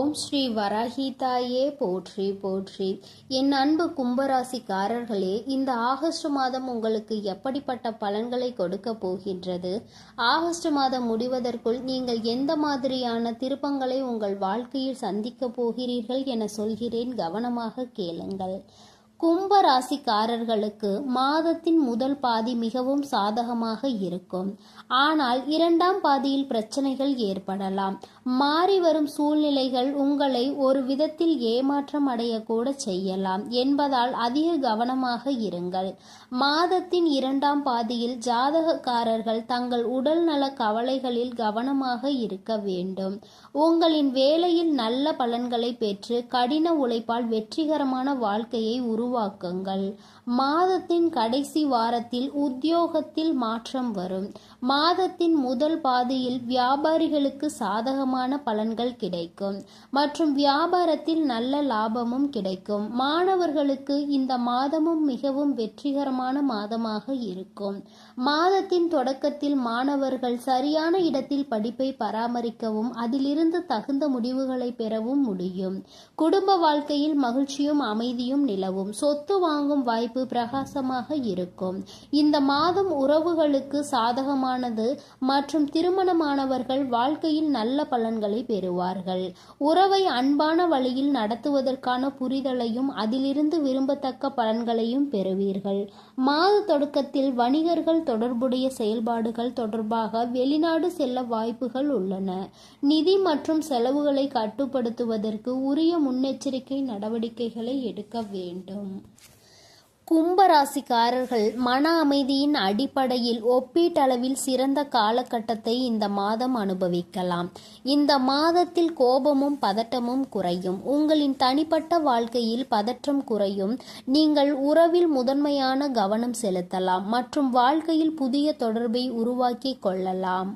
ஓம் ஸ்ரீ வராகிதாயே போற்றி போற்றி. என் அன்பு கும்பராசிக்காரர்களே இந்த ஆகஸ்ட் மாதம் உங்களுக்கு எப்படிப்பட்ட பலன்களை கொடுக்க போகின்றது? ஆகஸ்ட் மாதம் முடிவதற்குள் நீங்கள் எந்த மாதிரியான திருப்பங்களை உங்கள் வாழ்க்கையில் சந்திக்க போகிறீர்கள் என சொல்கிறேன் கவனமாக கேளுங்கள். கும்ப ராசிக்காரர்களுக்கு மாதத்தின் முதல் பாதி மிகவும் சாதகமாக இருக்கும். ஆனால் இரண்டாம் பாதியில் பிரச்சனைகள் ஏற்படலாம். மாறி வரும் சூழ்நிலைகள் உங்களை ஒரு விதத்தில் ஏமாற்றம் அடையக்கூட செய்யலாம் என்பதால் அதிக கவனமாக இருங்கள். மாதத்தின் இரண்டாம் பாதியில் ஜாதகக்காரர்கள் தங்கள் உடல் நல கவலைகளில் கவனமாக இருக்க வேண்டும். உங்களின் வேலையில் நல்ல பலன்களை பெற்று கடின உழைப்பால் வெற்றிகரமான வாழ்க்கையை உருவாக்குங்கள். மாதத்தின் கடைசி வாரத்தில் உத்தியோகத்தில் மாற்றம் வரும். மாதத்தின் முதல் பாதியில் வியாபாரிகளுக்கு சாதகமாக அதிகமான பலன்கள் கிடைக்கும். மற்றும் வியாபாரத்தில் நல்ல லாபமும் கிடைக்கும். மாணவர்களுக்கு இந்த மாதமும் மிகவும் வெற்றிகரமான மாதமாக இருக்கும். மாதத்தின் தொடக்கத்தில் மாணவர்கள் சரியான இடத்தில் படிப்பை பராமரிக்கவும் அதிலிருந்து தகுந்த முடிவுகளை பெறவும் முடியும். குடும்ப வாழ்க்கையில் மகிழ்ச்சியும் அமைதியும் நிலவும். சொத்து வாங்கும் வாய்ப்பு பிரகாசமாக இருக்கும். இந்த மாதம் உறவுகளுக்கு சாதகமானது மற்றும் திருமணமானவர்கள் வாழ்க்கையில் நல்ல பலன்களை பெறுவார்கள். உறவை அன்பான வழியில் நடத்துவதற்கான புரிதலையும் அதிலிருந்து விரும்பத்தக்க பலன்களையும் பெறுவீர்கள். மாத தொடக்கத்தில் வணிகர்கள் தொடர்புடைய செயல்பாடுகள் தொடர்பாக வெளிநாடு செல்ல வாய்ப்புகள் உள்ளன. நிதி மற்றும் செலவுகளை கட்டுப்படுத்துவதற்கு உரிய முன்னெச்சரிக்கை நடவடிக்கைகளை எடுக்க வேண்டும். கும்பராசிக்காரர்கள் மன அமைதியின் அடிப்படையில் ஒப்பீட்டளவில் சிறந்த காலகட்டத்தை இந்த மாதம் அனுபவிக்கலாம். இந்த மாதத்தில் கோபமும் பதட்டமும் குறையும். உங்களின் தனிப்பட்ட வாழ்க்கையில் பதற்றம் குறையும். நீங்கள் உறவில் முதன்மையான கவனம் செலுத்தலாம். மற்றும் வாழ்க்கையில் புதிய தொடர்பை உருவாக்கி கொள்ளலாம்.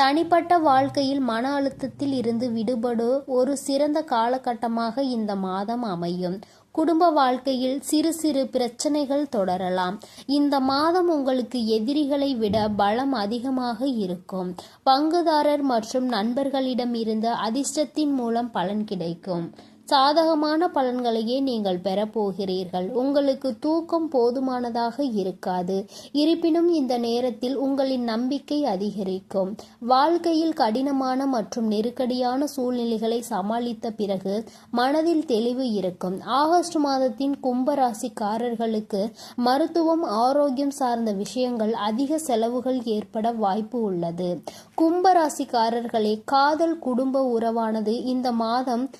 தனிப்பட்ட வாழ்க்கையில் மன அழுத்தத்தில் இருந்து விடுபடு. ஒரு சிறந்த காலகட்டமாக இந்த மாதம் அமையும். குடும்ப வாழ்க்கையில் சிறு சிறு பிரச்சனைகள் தொடரலாம். இந்த மாதம் உங்களுக்கு எதிரிகளை விட பலம் அதிகமாக இருக்கும். பங்குதாரர் மற்றும் நண்பர்களிடம் இருந்து அதிர்ஷ்டத்தின் மூலம் பலன் கிடைக்கும். சாதகமான பலன்களையே நீங்கள் பெறப்போகிறீர்கள் உங்களுக்கு தூக்கம் போதுமானதாக இருக்காது. இருப்பினும் இந்த நேரத்தில் உங்களின் நம்பிக்கை அதிகரிக்கும். வாழ்க்கையில் கடினமான மற்றும் நெருக்கடியான சூழ்நிலைகளை சமாளித்த பிறகு மனதில் தெளிவு இருக்கும். ஆகஸ்ட் மாதத்தின் கும்பராசிக்காரர்களுக்கு மருத்துவம் ஆரோக்கியம் சார்ந்த விஷயங்கள் அதிக செலவுகள் ஏற்பட வாய்ப்பு உள்ளது. கும்பராசிக்காரர்களே காதல் குடும்ப உறவானது இந்த மாதம்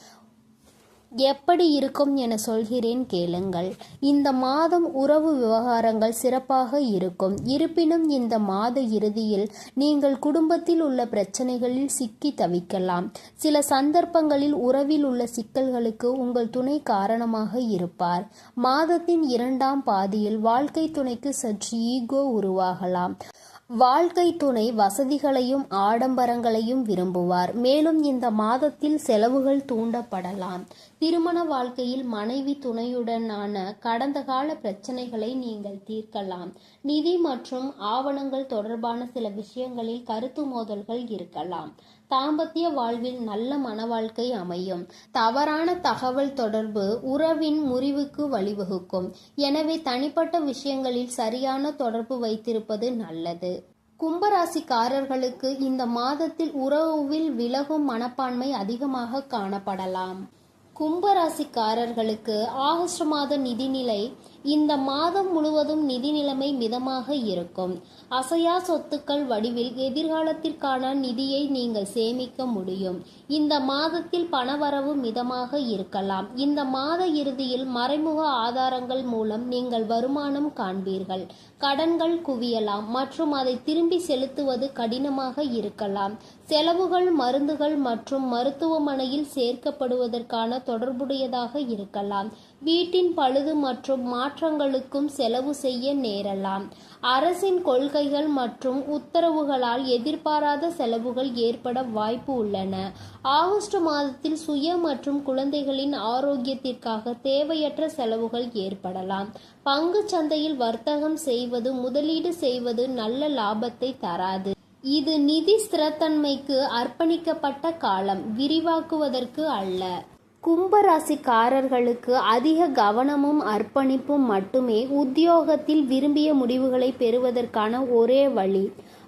எப்படி இருக்கும் என சொல்கிறேன் கேளுங்கள். இந்த மாதம் உறவு விவகாரங்கள் சிறப்பாக இருக்கும். இருப்பினும் இந்த மாத இறுதியில் நீங்கள் குடும்பத்தில் உள்ள பிரச்சனைகளில் சிக்கி தவிக்கலாம். சில சந்தர்ப்பங்களில் உறவில் உள்ள சிக்கல்களுக்கு உங்கள் துணை காரணமாக இருப்பார். மாதத்தின் இரண்டாம் பாதியில் வாழ்க்கை துணைக்கு சற்று ஈகோ உருவாகலாம். வாழ்க்கை துணை வசதிகளையும் ஆடம்பரங்களையும் விரும்புவார். மேலும் இந்த மாதத்தில் செலவுகள் தூண்டப்படலாம். திருமண வாழ்க்கையில் மனைவி துணையுடனான கடந்த கால பிரச்சனைகளை நீங்கள் தீர்க்கலாம். நிதி மற்றும் ஆவணங்கள் தொடர்பான சில விஷயங்களில் கருத்து மோதல்கள் இருக்கலாம். தாம்பத்திய வாழ்வில் நல்ல மன வாழ்க்கை அமையும். தவறான தகவல் தொடர்பு உறவின் முறிவுக்கு வழிவகுக்கும். எனவே தனிப்பட்ட விஷயங்களில் சரியான தொடர்பு வைத்திருப்பது நல்லது. கும்பராசிக்காரர்களுக்கு இந்த மாதத்தில் உறவில் விலகும் மனப்பான்மை அதிகமாக காணப்படலாம். கும்பராசிக்காரர்களுக்கு ஆகஸ்ட் மாத நிதிநிலை இந்த மாதம் முழுவதும் நிதி நிலைமை மிதமாக இருக்கும். அசையா சொத்துக்கள் வடிவில் எதிர்காலத்திற்கான நிதியை நீங்கள் சேமிக்க முடியும். இந்த மாதத்தில் பணவரவு மிதமாக இருக்கலாம். இந்த மாத இறுதியில் மறைமுக ஆதாரங்கள் மூலம் நீங்கள் வருமானம் காண்பீர்கள். கடன்கள் குவியலாம் மற்றும் அதை திரும்பி செலுத்துவது கடினமாக இருக்கலாம். செலவுகள் மருந்துகள் மற்றும் மருத்துவமனையில் சேர்க்கப்படுவதற்கான தொடர்புடையதாக இருக்கலாம். வீட்டின் பழுது மற்றும் மாற்றங்களுக்கும் செலவு செய்ய நேரலாம். அரசின் கொள்கைகள் மற்றும் உத்தரவுகளால் எதிர்பாராத செலவுகள் ஏற்பட வாய்ப்பு உள்ளன. ஆகஸ்ட் மாதத்தில் சுய மற்றும் குழந்தைகளின் ஆரோக்கியத்திற்காக தேவையற்ற செலவுகள் ஏற்படலாம். பங்கு சந்தையில் வர்த்தகம் செய்வது முதலீடு செய்வது நல்ல லாபத்தை தராது. இது நிதி ஸ்திரத்தன்மைக்கு அர்ப்பணிக்கப்பட்ட காலம் விரிவாக்குவதற்கு அல்ல. கும்பராசிக்காரர்களுக்கு அதிக கவனமும் அர்ப்பணிப்பும் மட்டுமே உத்தியோகத்தில் விரும்பிய முடிவுகளை பெறுவதற்கான ஒரே வழி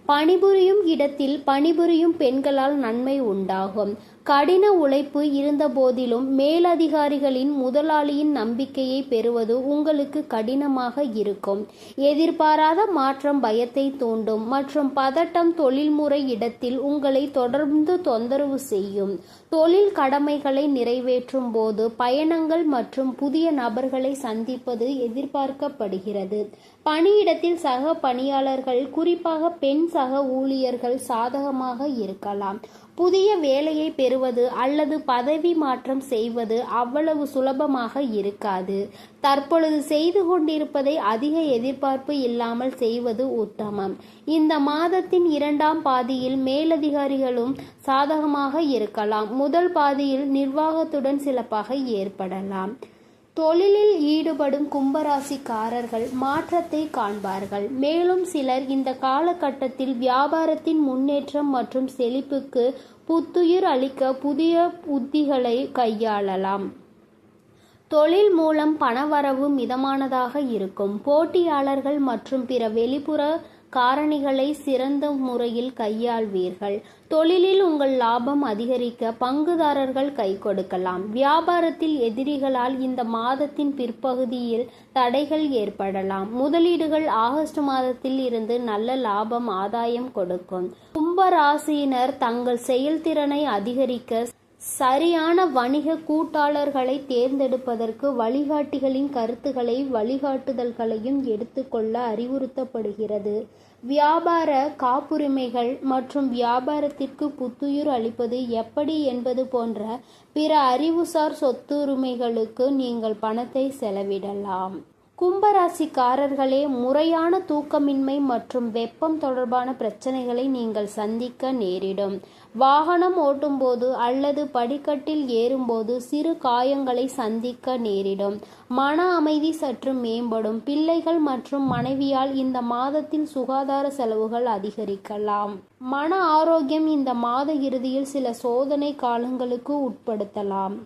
பணிபுரியும் இடத்தில் பணிபுரியும் பெண்களால் நன்மை உண்டாகும். கடின உழைப்பு இருந்தபோதிலும் மேலதிகாரிகளின் முதலாளியின் நம்பிக்கையை பெறுவது உங்களுக்கு கடினமாக இருக்கும். எதிர்பாராத மாற்றம் பயத்தை தூண்டும். மற்றும் பதட்டம் தொழில்முறை இடத்தில் உங்களை தொடர்ந்து தொந்தரவு செய்யும். தொழில் கடமைகளை நிறைவேற்றும் போது பயணங்கள் மற்றும் புதிய நபர்களை சந்திப்பது எதிர்பார்க்கப்படுகிறது. பணியிடத்தில் சக பணியாளர்கள் குறிப்பாக பெண் சக ஊழியர்கள் சாதகமாக இருக்கலாம். புதிய வேலையை பெறுவது அல்லது பதவி மாற்றம் செய்வது அவ்வளவு சுலபமாக இருக்காது. தற்பொழுது செய்து கொண்டிருப்பதை அதிக எதிர்பார்ப்பு இல்லாமல் செய்வது உத்தமம். இந்த மாதத்தின் இரண்டாம் பாதியில் மேலதிகாரிகளும் சாதகமாக இருக்கலாம். முதல் பாதியில் நிர்வாகத்துடன் சில பகை ஏற்படலாம். தொழிலில் ஈடுபடும் கும்பராசிக்காரர்கள் மாற்றத்தை காண்பார்கள். மேலும் சிலர் இந்த காலகட்டத்தில் வியாபாரத்தின் முன்னேற்றம் மற்றும் செழிப்புக்கு புத்துயிர் அளிக்க புதிய உத்திகளை கையாளலாம். தொழில் மூலம் பணவரவு மிதமானதாக இருக்கும். போட்டியாளர்கள் மற்றும் பிற வெளிப்புற காரணிகளை சிறந்த முறையில் கையாள்வீர்கள். தொழிலில் உங்கள் லாபம் அதிகரிக்க பங்குதாரர்கள் கை கொடுக்கலாம். வியாபாரத்தில் எதிரிகளால் இந்த மாதத்தின் பிற்பகுதியில் தடைகள் ஏற்படலாம். முதலீடுகள் ஆகஸ்ட் மாதத்தில் இருந்து நல்ல லாபம் ஆதாயம் கொடுக்கும். கும்பராசியினர் தங்கள் செயல்திறனை அதிகரிக்க சரியான வணிக கூட்டாளர்களை தேர்ந்தெடுப்பதற்கு வழிகாட்டிகளின் கருத்துக்களை வழிகாட்டுதல்களையும் எடுத்துக்கொள்ள அறிவுறுத்தப்படுகிறது. வியாபார காப்புரிமைகள் மற்றும் வியாபாரத்திற்கு புத்துயிர் அளிப்பது எப்படி என்பது போன்ற பிற அறிவுசார் சொத்துரிமைகளுக்கு நீங்கள் பணத்தை செலவிடலாம். கும்பராசிக்காரர்களே முறையான தூக்கமின்மை மற்றும் வெப்பம் தொடர்பான பிரச்சனைகளை நீங்கள் சந்திக்க நேரிடும். வாகனம் ஓட்டும்போது அல்லது படிக்கட்டில் ஏறும்போது சிறு காயங்களை சந்திக்க நேரிடும். மன அமைதி சற்று மேம்படும். பிள்ளைகள் மற்றும் மனைவியால் இந்த மாதத்தில் சுகாதார செலவுகள் அதிகரிக்கலாம். மன ஆரோக்கியம் இந்த மாத இறுதியில் சில சோதனை காலங்களுக்கு உட்படுத்தலாம்.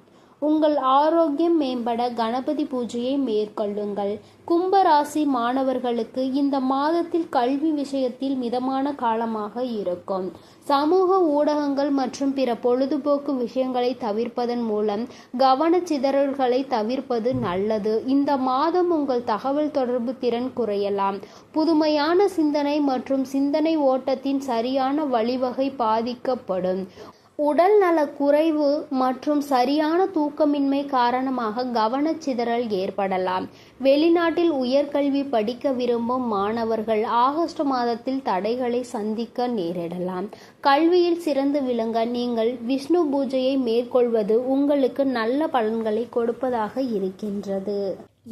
உங்கள் ஆரோக்கியம் மேம்பட கணபதி பூஜையை மேற்கொள்ளுங்கள். கும்பராசி மாணவர்களுக்கு இந்த மாதத்தில் கல்வி விஷயத்தில் மிதமான காலமாக இருக்கும். சமூக ஊடகங்கள் மற்றும் பிற பொழுதுபோக்கு விஷயங்களை தவிர்ப்பதன் மூலம் கவனச்சிதறல்களை தவிர்ப்பது நல்லது. இந்த மாதம் உங்கள் தகவல் தொடர்பு திறன் குறையலாம். புதுமையான சிந்தனை மற்றும் சிந்தனை ஓட்டத்தின் சரியான வழிவகை பாதிக்கப்படும். உடல் நல குறைவு மற்றும் சரியான தூக்கமின்மை காரணமாக கவனச்சிதறல் ஏற்படலாம். வெளிநாட்டில் உயர்கல்வி படிக்க விரும்பும் மாணவர்கள் ஆகஸ்ட் மாதத்தில் தடைகளை சந்திக்க நேரிடலாம். கல்வியில் சிறந்து விளங்க நீங்கள் விஷ்ணு பூஜையை மேற்கொள்வது உங்களுக்கு நல்ல பலன்களை கொடுப்பதாக இருக்கின்றது.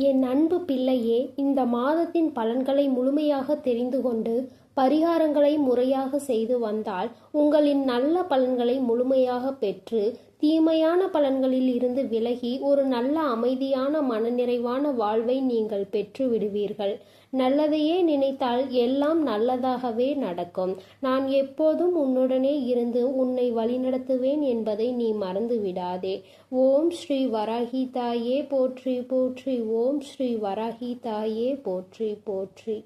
என் அன்பு பிள்ளையே இந்த மாதத்தின் பலன்களை முழுமையாக தெரிந்து கொண்டு பரிகாரங்களை முறையாக செய்து வந்தால் உங்களின் நல்ல பலன்களை முழுமையாக பெற்று தீமையான பலன்களில் இருந்து விலகி ஒரு நல்ல அமைதியான மனநிறைவான வாழ்வை நீங்கள் பெற்று விடுவீர்கள். நல்லதையே நினைத்தால் எல்லாம் நல்லதாகவே நடக்கும். நான் எப்போதும் உன்னுடனே இருந்து உன்னை வழிநடத்துவேன் என்பதை நீ மறந்து விடாதே ஓம் ஸ்ரீ வராகி தாயே போற்றி போற்றி. ஓம் ஸ்ரீ வராகி தாயே போற்றி போற்றி.